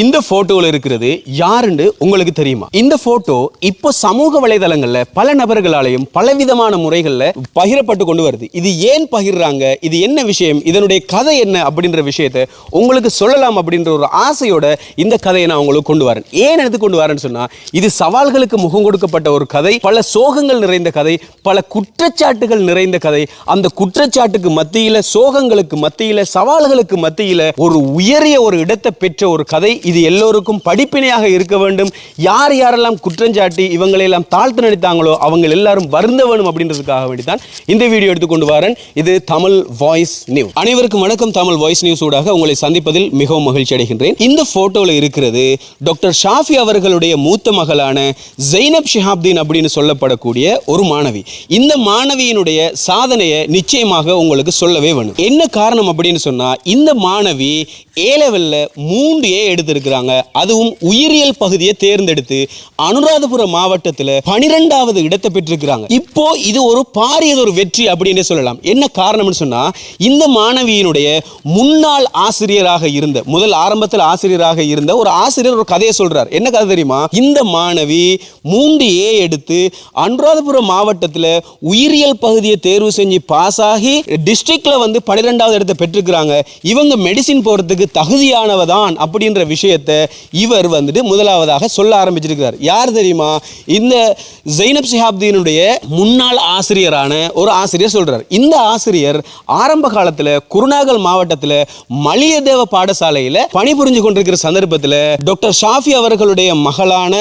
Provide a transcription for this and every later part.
இந்த போட்டோவில் இருக்கிறது யாருன்னு உங்களுக்கு தெரியுமா? இந்த போட்டோ இப்போ சமூக வலைதளங்களில் பல நபர்களாலையும் பலவிதமான முறைகளில் பகிரப்பட்டு கொண்டு வருது. இது ஏன் பகிர்றாங்க? இது என்ன விஷயம்? இதனுடைய கதை என்ன? அப்படின்ற விஷயத்தை உங்களுக்கு சொல்லலாம் அப்படின்ற ஒரு ஆசையோட இந்த கதையை நான் உங்களுக்கு கொண்டு வரேன். ஏன் எடுத்து கொண்டு வரேன்னு சொன்னால் இது சவால்களுக்கு முகம் கொடுக்கப்பட்ட ஒரு கதை பல சோகங்கள் நிறைந்த கதை பல குற்றச்சாட்டுகள் நிறைந்த கதை. அந்த குற்றச்சாட்டுக்கு மத்தியில் சோகங்களுக்கு மத்தியில் சவால்களுக்கு மத்தியில் ஒரு உயரிய ஒரு இடத்தை பெற்ற ஒரு கதை. இது எல்லோருக்கும் படிப்பினையாக இருக்க வேண்டும். யார் யாரெல்லாம் குற்றஞ்சாட்டி இவங்களை எல்லாம் தாழ்த்து நடித்தாங்களோ அவங்க எல்லாரும் வருந்த வேணும் அப்படின்றதுக்காக வேண்டித்தான் இந்த வீடியோ எடுத்துக்கொண்டு வரேன். இது தமிழ் வாய்ஸ் நியூஸ் அனைவருக்கும் வணக்கம். தமிழ் வாய்ஸ் நியூஸ் ஊடாக உங்களை சந்திப்பதில் மிகவும் மகிழ்ச்சி அடைகின்றேன். இந்த போட்டோல இருக்கிறது டாக்டர் ஷாஃபி அவர்களுடைய மூத்த மகளான ஜெய்னப் ஷிஹாப்தீன் அப்படின்னு சொல்லப்படக்கூடிய ஒரு மாணவி. இந்த மாணவியினுடைய சாதனையை நிச்சயமாக உங்களுக்கு சொல்லவே வேணும். என்ன காரணம் அப்படின்னு சொன்னா இந்த மாணவி ஏ லெவல்ல மூன்று ஏ எடுத்து தேர்ந்தெடுக்கிறாங்க அதுவும் உயிரியல் பகுதியை தேர்ந்தெடுத்து அனுராதபுர மாவட்டத்தில் பனிரெண்டாவது இடத்தை பெற்றிருக்கிறாங்க. இப்போ இது ஒரு பாரியது ஒரு வெற்றி அப்படின்னு சொல்லலாம். என்ன காரணம்னு சொன்னா இந்த மாணவியினுடைய முன்னாள் ஆசிரியராக இருந்த முதல் ஆரம்பத்தில் ஆசிரியராக இருந்த ஒரு ஆசிரியர் ஒரு கதையை சொல்றார். என்ன கதை தெரியுமா? இந்த மாணவி மூன்று ஏ எடுத்து அனுராதபுரம் மாவட்டத்தில் உயிரியல் பகுதியை தேர்வு செஞ்சு பாஸ் ஆகி டிஸ்ட்ரிக்ட்ல வந்து பனிரெண்டாவது இடத்தை பெற்றிருக்கிறாங்க. இவங்க மெடிசின் போறதுக்கு தகுதியானவதான் அப்படின்ற விஷயத்தை இவர் வந்துட்டு முதலாவதாக சொல்ல ஆரம்பிச்சிருக்கிறார். யார் தெரியுமா? இந்த ஜெயினப் சிஹாப்தீனுடைய முன்னாள் ஆசிரியரான ஒரு ஆசிரியர் சொல்கிறார் இந்த ஆசிரியர் ஆரம்ப காலத்தில் குருநாகல் மாவட்டத்தில் மலியதேவ பாடசாலையில் பணிபுரிஞ்சு கொண்டிருக்கிற சந்தர்ப்பத்தில் டாக்டர் ஷாஃபி அவர்களுடைய மகளான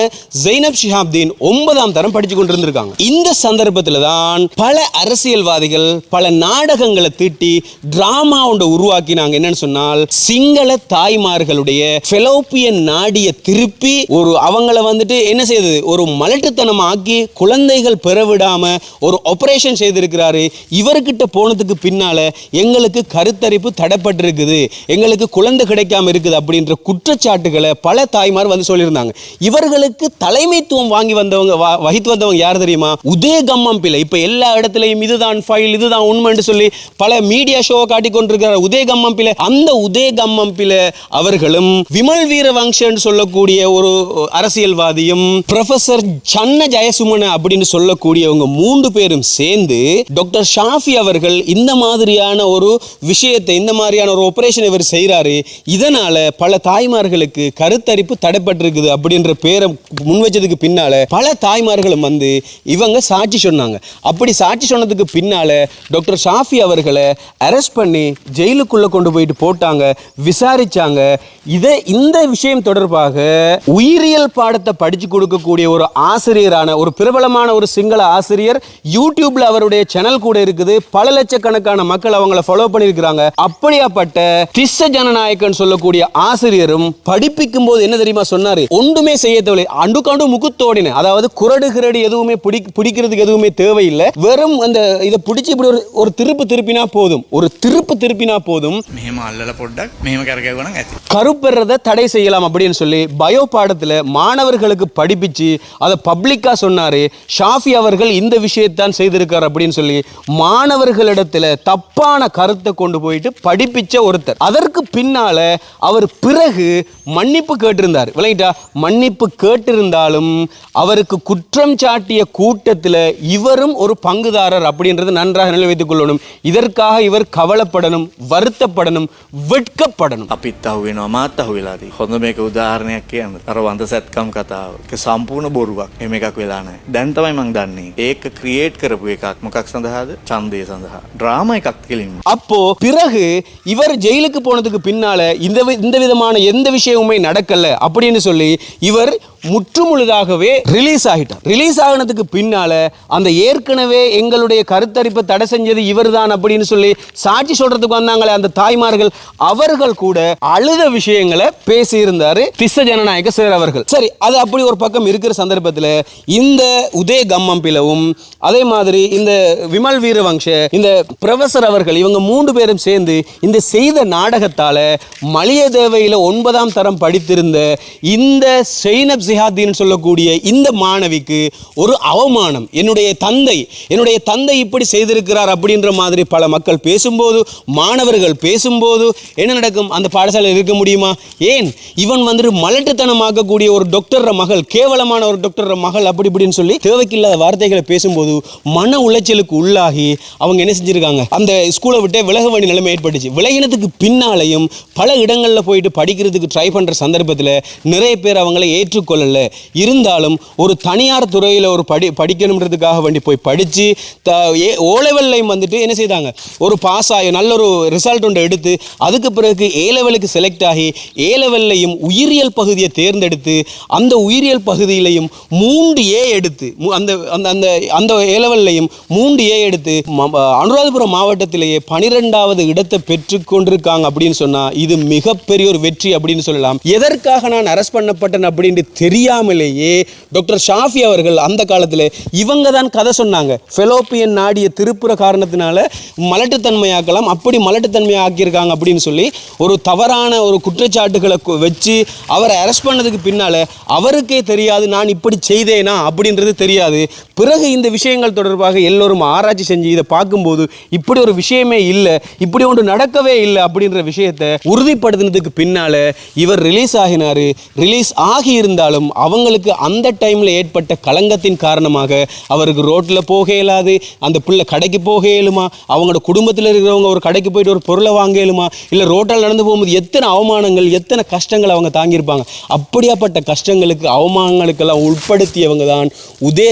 ஜெயினப் ஷிஹாப்தீன் ஒன்பதாம் தரம் படிச்சு கொண்டிருந்திருக்காங்க. இந்த சந்தர்ப்பத்தில் தான் பல அரசியல்வாதிகள் பல நாடகங்களை தீட்டி டிராமா ஒன்றை உருவாக்கினாங்க. என்னன்னு சொன்னால் சிங்கள தாய்மார்களுடைய ஃபெலோப்பியன் நாடிய திருப்பி ஒரு அவங்கள வந்துட்டு என்ன செய்தது? ஒரு மலட்டுத்தனம் ஆக்கி குழந்தைகள் பெறவிடாம ஒரு ஆப்ரேஷன் செய்திருக்கிறாரு. இவர்கிட்ட போனதுக்கு பின்னால எங்களுக்கு கருத்தரிப்பு தடைப்பட்டிருக்குது. எங்களுக்கு குழந்தை கிடைக்காம இருக்குது அப்படின்ற குற்றச்சாட்டுகளை பல தாய்மார் வந்து சொல்லியிருந்தாங்க. இவர்களுக்கு தலைமைத்துவம் வாங்கி வந்தவங்க வகித்து வந்தவங்க யார் தெரியுமா? உதயகம்மம் பிள்ளை. இப்ப எல்லா இடத்துலையும் இதுதான் ஃபைல் இதுதான் உண்மைன்னு சொல்லி பல மீடியா ஷோ காட்டி கொண்டிருக்கிற உதயகம்மம் பிள்ளை. அந்த உதயகம்மம் பிள்ளை அவர்களும் விமல் வீரவங்சன் சொல்லக்கூடிய ஒரு அரசியல்வாதியும் ப்ரொஃபசர் சன்ன ஜெயசுமன அப்படின்னு சொல்லக்கூடியவங்க மூன்று பேரும் சேர்ந்து டாக்டர் ஷாஃபி அவர்கள் இந்த மாதிரியான ஒரு விஷயத்தை இந்த மாதிரியான ஒரு ஆபரேஷன் இவர் செய்கிறாரு இதனால பல தாய்மார்களுக்கு கருத்தரிப்பு தடைப்பட்டிருக்குது அப்படின்ற பேரை முன் வச்சதுக்கு பின்னால பல தாய்மார்களும் வந்து இவங்க சாட்சி சொன்னாங்க. அப்படி சாட்சி சொன்னதுக்கு பின்னால டாக்டர் ஷாஃபி அவர்களை அரெஸ்ட் பண்ணி ஜெயிலுக்குள்ளே கொண்டு போயிட்டு போட்டாங்க விசாரிச்சாங்க. இதை இந்த அந்த விஷயம் தொடர்பாக உயிரியல் பாடத்தை படிச்சு கொடுக்கக்கூடிய ஒரு ஆசிரியரான ஒரு பிரபலமான ஒரு சிங்கள ஆசிரியர் யூடியூப்ல அவருடைய சேனல் கூட இருக்குது. பல லட்சக்கணக்கான மக்கள் அவங்கள ஃபாலோ பண்ணியிருக்கிறாங்க. அப்படியாப்பட்ட கிறிஸ்த ஜனநாயகன் சொல்லக்கூடிய ஆசிரியரும் படிப்பிக்கும் போது என்ன தெரியுமா சொன்னாரு? ஒன்றுமே செய்ய தேவையில்லை. அண்டுக்காண்டு முக்குத்தோடின அதாவது குரடு கிரடு எதுவுமே பிடிக்கிறதுக்கு எதுவுமே தேவையில்லை. வெறும் அந்த இதை பிடிச்சி இப்படி ஒரு ஒரு திருப்பு திருப்பினா போதும். ஒரு திருப்பு திருப்பினா போதும். கருப்புறத தடை செய்யலாம் அப்படின்னு சொல்லி பயோ பாடத்தில் மாணவர்களுக்கு படிப்பிச்சு அதை பப்ளிக்காக சொன்னார். ஷாஃபி அவர்கள் இந்த விஷயத்தான் செய்திருக்கார் அப்படின்னு சொல்லி மாணவர்களிடத்தில் தப்பான கருத்தை கொண்டு போயிட்டு படிப்பிச்ச ஒருத்தர். அதற்கு பின்னால் அவர் பிறகு மன்னிப்பு கேட்டிருந்தார். விளங்கிட்டா? மன்னிப்பு கேட்டிருந்தாலும் அவருக்கு குற்றம் சாட்டிய கூட்டத்தில் இவரும் ஒரு பங்குதாரர் அப்படின்றது நன்றாக நிலைவைத்துக் கொள்ளணும். இதற்காக இவர் கவலைப்படணும் வருத்தப்படணும் வெட்கப்படணும். அப்பித்தாவினோ மாத்தாவிலாது මාත් අහු වෙලාදී හොඳ මේක උදාහරණයක් කියන්න අර වන්ද සැත්කම් කතාව ඒක සම්පූර්ණ බොරුවක් එහෙම එකක් වෙලා නැහැ දැන් තමයි මං දන්නේ ඒක ක්‍රියේට් කරපු එකක් මොකක් සඳහාද ඡන්දය සඳහා ඩ්‍රාමා එකක් කෙලින්ම அப்போ பிறகு இவர் ஜெயிலுக்கு போனதுக்கு பின்னால இந்த வி- இந்த விதமான எந்த விஷயமுமே நடக்கல அப்படின்னு சொல்லி இவர் முற்றுமுழுதாகவே ரிலீஸ் ஆகிட்டார். ரிலீஸ் ஆகினதுக்கு பின்னால அந்த ஏற்கனவே எங்களுடைய கருத்தரிப்பை தடை செஞ்சது இவர் தான் அப்படின்னு சொல்லி சாட்சி சொல்றதுக்கு வந்தாங்களே அந்த தாய்மார்கள் அவர்கள் கூட அழுத விஷயங்களை பேசியிருந்தாரு திச ஜனநாயக சேர் அவர்கள். சரி அது அப்படி ஒரு பக்கம் இருக்கிற சந்தர்ப்பத்தில் இந்த உதய கம்மம் பிளவும் அதே மாதிரி இந்த விமல் வீரவங்ச இந்த ப்ரொஃபசர் அவர்கள் இவங்க மூன்று பேரும் சேர்ந்து இந்த செய்த நாடகத்தால மளிய தேவையில் ஒன்பதாம் தரம் படித்திருந்த இந்த செயினப் சிஹாத்தின்னு சொல்லக்கூடிய இந்த மாணவிக்கு ஒரு அவமானம். என்னுடைய தந்தை என்னுடைய தந்தை இப்படி செய்திருக்கிறார் அப்படின்ற மாதிரி பல மக்கள் பேசும்போது மாணவர்கள் பேசும்போது என்ன நடக்கும்? அந்த பாடசாலையில் இருக்க முடியுமா? ஏன்? இவன் வந்துட்டு மலட்டுத்தனமாக்கக்கூடிய ஒரு டாக்டர் மகள் கேவலமான ஒரு டாக்டர் மகள் அப்படி இப்படின்னு சொல்லி தேவைக்கில்லாத வார்த்தைகளை பேசும்போது மன உளைச்சலுக்கு உள்ளாகி அவங்க என்ன செஞ்சிருக்காங்க? அந்த ஸ்கூலை விட்டே விலக வேண்டிய நிலைமை ஏற்பட்டுச்சு. விலகினத்துக்கு பின்னாலையும் பல இடங்களில் போயிட்டு படிக்கிறதுக்கு ட்ரை பண்ணுற சந்தர்ப்பத்தில் நிறைய பேர் அவங்கள ஏற்றுக்கொள்ளல இருந்தாலும் ஒரு தனியார் துறையில் ஒரு படி படிக்கணுன்றதுக்காக வேண்டி போய் படித்து த ஏ ஓ லெவல்லையும் வந்துட்டு என்ன செய்தாங்க? ஒரு பாஸ் ஆகி நல்ல ஒரு ரிசல்ட் ஒன்று எடுத்து அதுக்கு பிறகு ஏ லெவலுக்கு செலக்ட் ஆகி ஏ லெவல்லையும் உயிரியல் பகுதியை தேர்ந்தெடுத்து அந்த உயிரியல் பகுதியிலையும் மூன்று ஏ எடுத்து அந்த அந்த அந்த அந்த ஏ லெவல்லையும் மூன்று ஏ எடுத்து அனுராதபுரம் மாவட்டத்திலேயே பனிரெண்டாவது இடத்தை பெற்றுக்கொண்டிருக்காங்க அப்படின்னு சொன்னால் இது மிகப்பெரிய ஒரு வெற்றி அப்படின்னு சொல்லலாம். எதற்காக நான் அரெஸ்ட் பண்ணப்பட்டேன் அப்படின்னு தெரியாமலேயே டாக்டர் ஷாஃபி அவர்கள் அந்த காலத்தில் இவங்க தான் கதை சொன்னாங்க. ஃபெலோப்பியன் நாடிய திருப்புற காரணத்தினால மலட்டுத்தன்மையாக்கலாம் அப்படி மலட்டுத்தன்மை ஆக்கியிருக்காங்க அப்படின்னு சொல்லி ஒரு தவறான ஒரு குற்றச்சாட்டுகளை வச்சு அவரை அரெஸ்ட் பண்ணதுக்கு பின்னால் அவருக்கே தெரியாது நான் இப்படி செய்தேனா அப்படின்றது தெரியாது. பிறகு இந்த விஷயங்கள் தொடர்பாக எல்லோரும் ஆராய்ச்சி செஞ்சு இதை பார்க்கும்போது இப்படி ஒரு விஷயமே இல்லை இப்படி ஒன்று நடக்கவே இல்லை அப்படின்ற விஷயத்தை உறுதிப்படுத்தினதுக்கு பின்னால இவர் ரிலீஸ் ஆகினாரு. ரிலீஸ் ஆகியிருந்தாலும் அவங்களுக்கு அந்த டைம்ல ஏற்பட்ட களங்கத்தின் காரணமாக அவருக்கு ரோட்டில் போக இயலாது அந்த பிள்ளை கடைக்கு போக இயலுமா அவங்களோட குடும்பத்தில் இருக்கிறவங்க ஒரு கடைக்கு போயிட்டு ஒரு பொருளை வாங்க இயலுமா இல்லை ரோட்டால் நடந்து போகும்போது எத்தனை அவமானங்கள் எத்தனை கஷ்டங்கள் அவங்க தாங்கியிருப்பாங்க. அப்படியாப்பட்ட கஷ்டங்களுக்கு அவமானங்களுக்கெல்லாம் உட்படுத்தியவங்க தான் உதய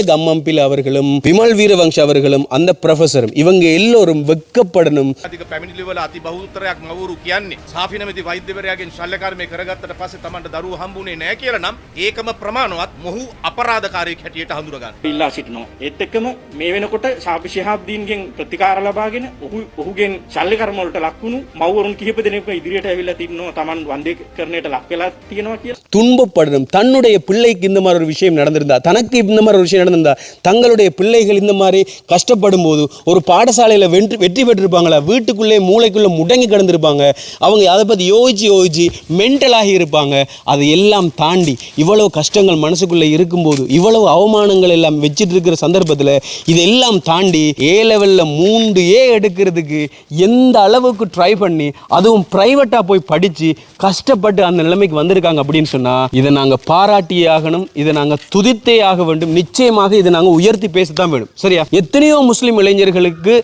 கம்மம்பில் அவர்களும் விமல் வீரவங்ஷ அவர்களும் அந்த ப்ரொஃபஸரும் இவங்க எல்லோரும் வெக்கப்படணும் අධික පැමිණිලිවල අති බහුතරයක් මවරු කියන්නේ සාෆි නමැති වෛද්‍යවරයාගෙන් ශල්‍යකර්මය කරගත්තට පස්සේ තමන්ට දරුවෝ හම්බුනේ නැහැ කියලා නම් ඒකම ප්‍රමාණවත් මොහු අපරාධකාරයෙක් හැටියට හඳුනගන්න. ඉල්ලා සිටිනවා. ඒත් එක්කම මේ වෙනකොට ශාපි ශිහාබ්දීන්ගෙන් ප්‍රතිකාර ලබාගෙන ඔහු ඔහුගෙන් ශල්්‍ය කර්ම වලට ලක්වුණු මව්වරුන් කිහිප දෙනෙක්ම ඉදිරියට ඇවිල්ලා තින්නවා Taman වන්දේ කරණයට ලක් වෙලා තියෙනවා කියලා. துன்பப்படணும் தன்னுடைய பிள்ளைக்கு இந்த மாதிரி ஒரு விஷயம் நடந்திருந்தா தனக்கு இந்த மாதிரி ஒரு விஷயம் நடந்திருந்தா தங்களுடைய பிள்ளைகள் இந்த மாதிரி கஷ்டப்படும் போது ஒரு பாடசாலையில் வெற்றி வெற்றி பெற்றிருப்பாங்களா? வீட்டுக்குள்ளே மூளைக்குள்ளே முடங்கி கிடந்திருப்பாங்க. அவங்க அதை பற்றி யோசிச்சு யோசிச்சு மென்டலாகி இருப்பாங்க. அது எல்லாம் தாண்டி இவ்வளவு கஷ்டங்கள் மனசுக்குள்ளே இருக்கும்போது இவ்வளவு அவமானங்கள் எல்லாம் வச்சுட்டு இருக்கிற சந்தர்ப்பத்தில் இதெல்லாம் தாண்டி ஏ லெவலில் மூன்று ஏ எடுக்கிறதுக்கு எந்த அளவுக்கு ட்ரை பண்ணி அதுவும் ப்ரைவேட்டாக போய் படித்து கஷ்டப்பட்டு அந்த நிலைமைக்கு வந்திருக்காங்க அப்படின்னு சொன்னால் இதை நாங்கள் பாராட்டியே ஆகணும் இதை நாங்கள் துதித்தே ஆக வேண்டும். நிச்சயமாக இதை நாங்கள் உயர்த்தி பேசத்தான் வேணும். சரியா? எத்தனையோ முஸ்லிம் இளைஞர்களுக்கு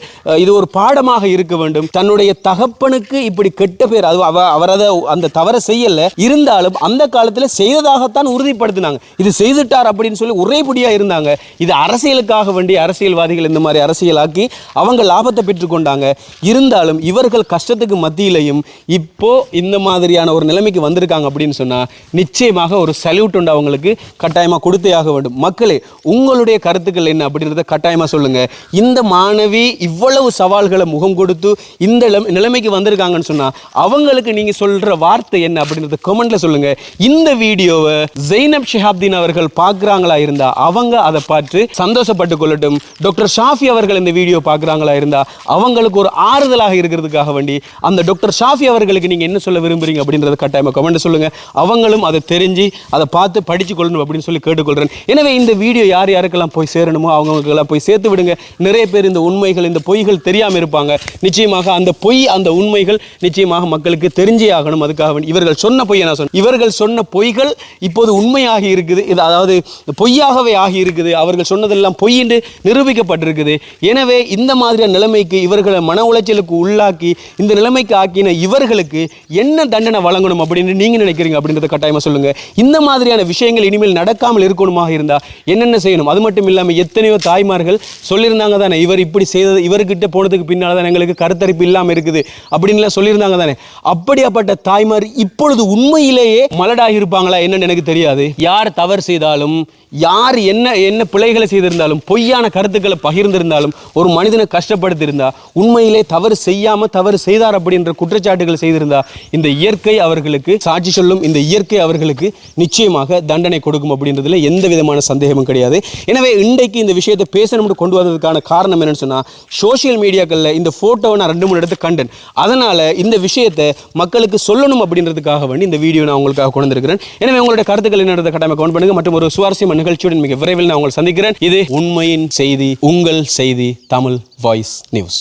இது ஒரு பாடமாக இருக்க வேண்டும். தன்னுடைய தகப்பனுக்கு இப்படி கெட்ட பேர் அது அவர் அதை அந்த தவறை செய்யல. இருந்தாலும் அந்த காலத்தில் செய்ததாகத்தான் உறுதிப்படுத்தினாங்க. இது செய்துட்டார் அப்படின்னு சொல்லி ஒரேபடியாக இருந்தாங்க. இது அரசியலுக்காக வேண்டிய அரசியல்வாதிகள் இந்த மாதிரி அரசியலாக்கி அவங்க லாபத்தை பெற்றுக்கொண்டாங்க இருந்தாலும் இவர்கள் கஷ்டத்துக்கு மத்தியிலையும் இப்போ இந்த மாதிரியான ஒரு நிலைமைக்கு வந்திருக்காங்க அப்படின்னு சொன்னா நிச்சயமாக ஒரு சல்யூட் உண்டு அவங்களுக்கு. கட்டாயமாக கொடுத்தே ஆக வேண்டும். மக்களே உங்களுடைய கருத்துக்கள் என்ன அப்படின்றத கட்டாயமாக சொல்லுங்கள் இந்த மாணவி இவ்வளவு சவால்களை முகம் கொடுத்து இந்த நிலைமைக்கு வந்திருக்காங்கன்னு சொன்னால் அவங்களுக்கு நீங்கள் சொல்கிற வார்த்தை என்ன அப்படின்றத கமெண்ட்டில் சொல்லுங்கள் இந்த வீடியோவை ஜெய்னப் ஷிஹாப்தீன் அவர்கள் பார்க்குறாங்களா இருந்தால் அவங்க அதை பார்த்து சந்தோஷப்பட்டு கொள்ளட்டும். டாக்டர் ஷாஃபி அவர்கள் இந்த வீடியோ பார்க்குறாங்களா இருந்தால் அவங்களுக்கு ஒரு ஆறுதலாக இருக்கிறதுக்காக வேண்டி அந்த டாக்டர் ஷாஃபி அவர்களுக்கு நீங்கள் என்ன சொல்ல விரும்புகிறீங்க அப்படின்றத கட்டாயமாக கமெண்ட் சொல்லுங்கள் அவங்களும் அதை தெரிஞ்சு அதை பார்த்து படித்து கொள்ளணும் அப்படின்னு சொல்லி கேட்டுக்கொள்கிறேன் எனவே இந்த வீடியோ யார் யாருக்கெல்லாம் போய் சேரணுமோ அவங்களுக்கெல்லாம் போய் சேர்த்து விடுங்க. நிறைய பேர் இந்த உண்மைகள் இந்த பொய்கள் தெரியாமல் இருப்பாங்க. நிச்சயமாக அந்த பொய் அந்த உண்மைகள் நிச்சயமாக மக்களுக்கு தெரிஞ்சே ஆகணும். அதுக்காக இவர்கள் சொன்ன பொய்யை நான் சொன்னேன் இவர்கள் சொன்ன பொய்கள் இப்போது உண்மையாகி இருக்குது. இது அதாவது பொய்யாகவே ஆகி இருக்குது. அவர்கள் சொன்னதெல்லாம் பொய் என்று நிரூபிக்கப்பட்டிருக்குது. எனவே இந்த மாதிரியான நிலைமைக்கு இவர்களை மன உளைச்சலுக்கு உள்ளாக்கி இந்த நிலைமைக்கு ஆக்கின இவர்களுக்கு என்ன தண்டனை வழங்கணும் அப்படின்னு நீங்க நினைக்கிறீங்க அப்படின்றத கட்டாயமாக சொல்லுங்க. இந்த மாதிரியான விஷயங்கள் இனிமேல் நடக்காமல் இருக்கணுமாக இருந்தால் என்னென்ன செய்யணும்? அது மட்டும் இல்லாமல் எத்தனையோ தாய்மார்கள் சொல்லியிருந்தாங்க தானே இவர் இப்படி செய்தது இவர்கிட்ட போனதுக்கு பின்னால் தான் எங்களுக்கு கருத்தரிப்பு இல்லாமல் இருக்குது அப்படின்லாம் சொல்லியிருந்தாங்க தானே. அப்படியாப்பட்ட தாய்மார் இப்பொழுது உண்மையிலேயே மலடாகி இருப்பாங்களா என்னன்னு எனக்கு தெரியாது. யார் தவறு செய்தாலும் யார் என்ன என்ன பிழைகளை செய்திருந்தாலும் பொய்யான கருத்துக்களை பகிர்ந்திருந்தாலும் ஒரு மனிதனை கஷ்டப்படுத்தியிருந்தா உண்மையிலே தவறு செய்யாமல் தவறு செய்தார் அப்படின்ற குற்றச்சாட்டுகள் செய்திருந்தா இந்த இயற்கை அவர்களுக்கு சாட்சி சொல்லும் இந்த இயற்கை அவர்களுக்கு நிச்சயமாக தண்டனை கொடுக்கும் அப்படின்றதுல எந்த விதமான சந்தேகமும் கிடையாது. எனவே இன்றைக்கு இந்த விஷயத்தை பேசணும்னு கொண்டு வந்ததுக்கான காரணம் என்னன்னு சொன்னால் சோஷியல் மீடியாக்களில் இந்த ஃபோட்டோவை நான் ரெண்டு மூணு இடத்து கண்டேன். அதனால் இந்த விஷயத்தை மக்களுக்கு சொல்லணும் அப்படின்றதுக்காக வேண்டி இந்த வீடியோ நான் உங்களுக்காக கொண்டு வந்திருக்கிறேன். எனவே உங்களுடைய கருத்துக்கள் என்னன்றதை கட்டாயமாக கவுண்ட் பண்ணுங்க. மற்றும் ஒரு சுவாரஸ்யமான நிகழ்ச்சியுடன் மிக விரைவில் நான் உங்களை சந்திக்கிறேன். இது உண்மையின் செய்தி உங்கள் செய்தி தமிழ் வாய்ஸ் நியூஸ்